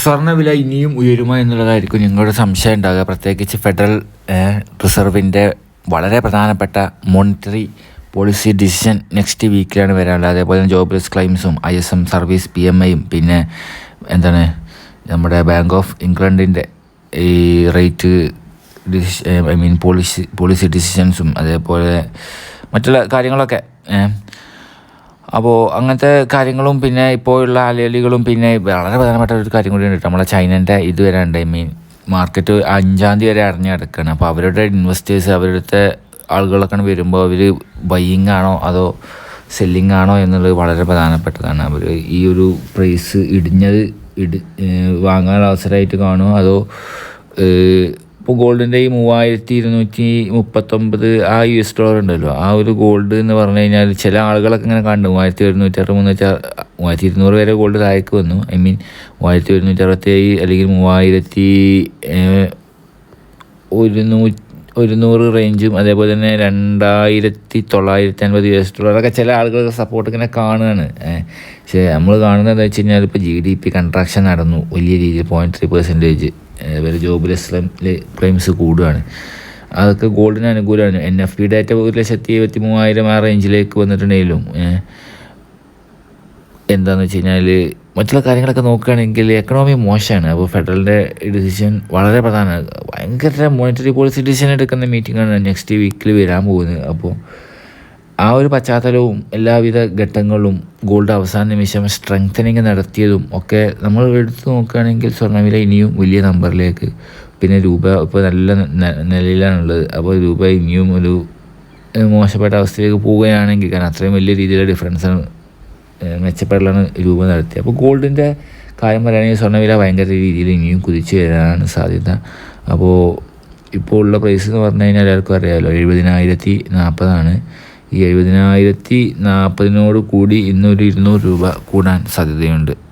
സ്വർണവില ഇനിയും ഉയരുമോ എന്നുള്ളതായിരിക്കും നിങ്ങളുടെ സംശയം ഉണ്ടാകുക. പ്രത്യേകിച്ച് ഫെഡറൽ റിസർവിന്റെ വളരെ പ്രധാനപ്പെട്ട മോണിറ്ററി പോളിസി ഡിസിഷൻ നെക്സ്റ്റ് വീക്കിലാണ് വരാനുള്ളത്. അതേപോലെ jobless ക്ലെയിംസും I S M service P M ഐയും പിന്നെ എന്താണ് നമ്മുടെ ബാങ്ക് ഓഫ് ഇംഗ്ലണ്ടിന്റെ ഈ rate decision I mean policy policy ഡിസിഷൻസും അതേപോലെ മറ്റുള്ള കാര്യങ്ങളൊക്കെ അപ്പോൾ അങ്ങനത്തെ കാര്യങ്ങളും പിന്നെ ഇപ്പോഴുള്ള അലയലികളും പിന്നെ വളരെ പ്രധാനപ്പെട്ട ഒരു കാര്യം കൂടി ഉണ്ട്. നമ്മളെ ചൈനന്റെ ഇത് വരാണ്ട് മീൻ മാർക്കറ്റ് അഞ്ചാം തീയതി വരെ അറിഞ്ഞ് കിടക്കുകയാണ് അപ്പോൾ അവരുടെ ഇൻവെസ്റ്റേഴ്സ് അവരുടെ ആളുകളൊക്കെ വരുമ്പോൾ അവർ ബൈയിങ് ആണോ അതോ സെല്ലിങ് ആണോ എന്നുള്ളത് വളരെ പ്രധാനപ്പെട്ടതാണ്. അവർ ഈ ഒരു പ്രൈസ് ഇടിഞ്ഞത് ഇടി വാങ്ങാനുള്ള അവസരമായിട്ട് കാണുമോ അതോ ഇപ്പോൾ ഗോൾഡിന്റെ ഈ മൂവായിരത്തി ഇരുന്നൂറ്റി മുപ്പത്തൊമ്പത് ആ യു എസ് ഡോളർ ഉണ്ടല്ലോ. ആ ഒരു ഗോൾഡ് എന്ന് പറഞ്ഞു കഴിഞ്ഞാൽ ചില ആളുകളൊക്കെ ഇങ്ങനെ കണ്ടു. മൂവായിരത്തി ഒരുന്നൂറ്റി അറുപത് മുന്നൂറ്റി മൂവായിരത്തി ഇരുന്നൂറ് വരെ ഗോൾഡ് താഴേക്ക് വന്നു. ഐ മീൻ മൂവായിരത്തി ഒരുന്നൂറ്റി അറുപത്തേഴ് അല്ലെങ്കിൽ മൂവായിരത്തി ഒരുന്നൂറ്റി ഒരുന്നൂറ് റേഞ്ചും അതേപോലെ തന്നെ രണ്ടായിരത്തി തൊള്ളായിരത്തി അൻപത് യു എസ് ഡോളർ അതൊക്കെ ചില ആളുകൾക്ക് സപ്പോർട്ട് ഇങ്ങനെ കാണുകയാണ്. പക്ഷേ നമ്മൾ കാണുന്നത് എന്താ വെച്ച് കഴിഞ്ഞാൽ ഇപ്പോൾ ജി ഡി പി കൺട്രാക്ഷൻ നടന്നു. വലിയ രീതിയിൽ പോയിന്റ് ത്രീ പെർസെന്റേജ് ഇവർ ജോബിലെസ് ക്ലെയിംസ് കൂടുകയാണ് അതൊക്കെ ഗോൾഡിന് അനുകൂലമാണ്. എൻ എഫ് പി ഡാറ്റ ഒരു ലക്ഷത്തി എഴുപത്തി മൂവായിരം ആ റേഞ്ചിലേക്ക് വന്നിട്ടുണ്ടെങ്കിലും എന്താണെന്ന് വെച്ച് കഴിഞ്ഞാൽ മറ്റുള്ള കാര്യങ്ങളൊക്കെ നോക്കുകയാണെങ്കിൽ എക്കണോമി മോശമാണ്. അപ്പോൾ ഫെഡറലിന്റെ ഡിസിഷൻ വളരെ പ്രധാനമാണ്. ഭയങ്കര മോണിറ്ററി പോളിസി ഡിസിഷൻ എടുക്കുന്ന മീറ്റിംഗാണ് നെക്സ്റ്റ് വീക്കിൽ വരാൻ പോകുന്നത്. അപ്പോൾ ആ ഒരു പശ്ചാത്തലവും എല്ലാവിധ ഘട്ടങ്ങളും ഗോൾഡ് അവസാന നിമിഷം സ്ട്രെങ്തനിങ് നടത്തിയതും ഒക്കെ നമ്മൾ എടുത്തു നോക്കുകയാണെങ്കിൽ സ്വർണവില ഇനിയും വലിയ നമ്പറിലേക്ക് പിന്നെ രൂപ ഇപ്പോൾ നല്ല നിലയിലാണുള്ളത്. അപ്പോൾ രൂപ ഇനിയും ഒരു മോശപ്പെട്ട അവസ്ഥയിലേക്ക് പോവുകയാണെങ്കിൽ കാരണം അത്രയും വലിയ രീതിയിലുള്ള ഡിഫറൻസാണ് മെച്ചപ്പെടലാണ് രൂപ നടത്തിയത്. അപ്പോൾ ഗോൾഡിന്റെ കാര്യം പറയുകയാണെങ്കിൽ സ്വർണവില ഭയങ്കര രീതിയിൽ ഇനിയും കുതിച്ചു വരാനാണ് സാധ്യത. അപ്പോൾ ഇപ്പോൾ ഉള്ള പ്രൈസ് എന്ന് പറഞ്ഞു കഴിഞ്ഞാൽ എല്ലാവർക്കും അറിയാമല്ലോ എഴുപതിനായിരത്തി നാൽപ്പതാണ്. ഈ എഴുപതിനായിരത്തി നാൽപ്പതിനോട് കൂടി ഇന്നൊരു ഇരുന്നൂറ് രൂപ കൂടാൻ സാധ്യതയുണ്ട്.